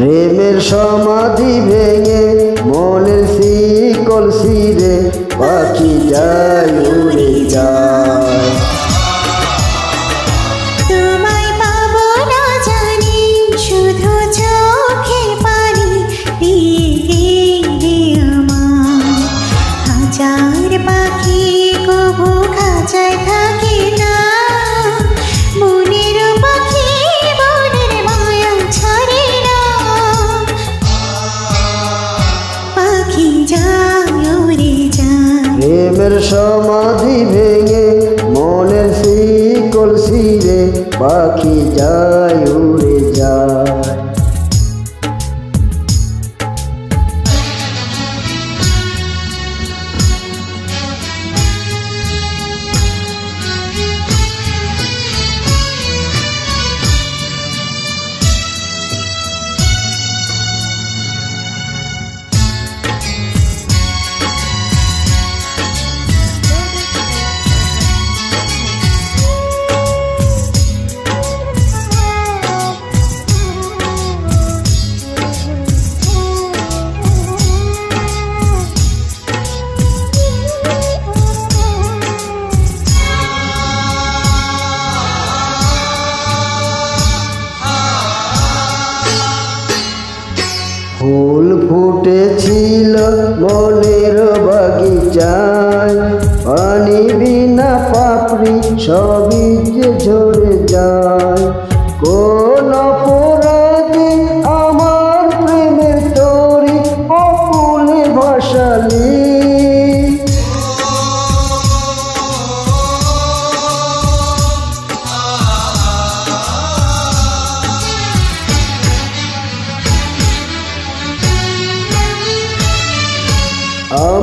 প্রেমের সমাধি ভেঙে মনের শিকল শিরে পাখি যায় উড়ে যায়। পাখি কবু খাঁচায় প্রেমের সমাধি ভেঙে মনের শিকল শিরে পাখি যায় উড়ে যায়। ফুল ফুটেছিল মনের বাগিচায়। পানি বিনা পাপড়ি সবই যে ঝরে যায়।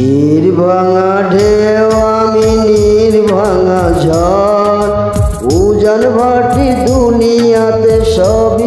তীর ঢেউ আমি নীর ঝড়। উজান ভাটি দুনিয়াতে সবই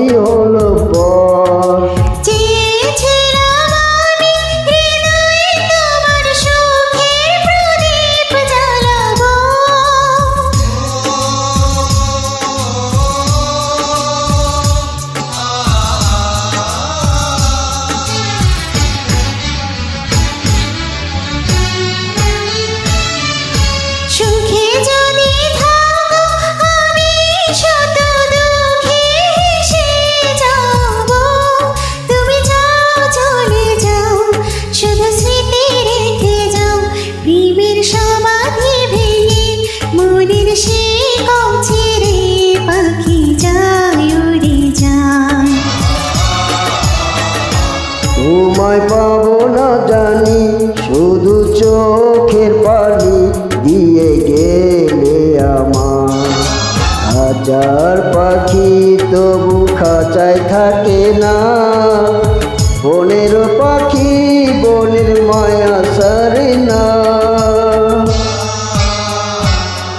তোমায় পাবো জানি, শুধু চোখের পানি দিয়ে গেলে আমার। হাজার পাখি তবু খাঁচায় থাকে না। বনের পাখি বনের মায়া সারে না।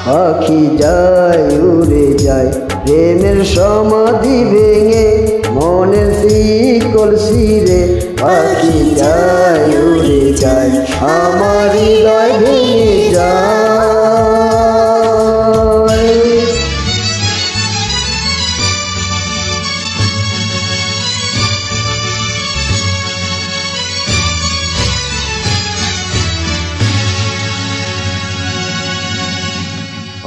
পাখি যায়, উড়ে যায়, প্রেমের সমাধি ভেঙে, মনের শিকল শিরে পাখি যায় উড়ে যায় আমার হৃদয় ভেঙে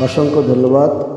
অসংখ্য ধন্যবাদ।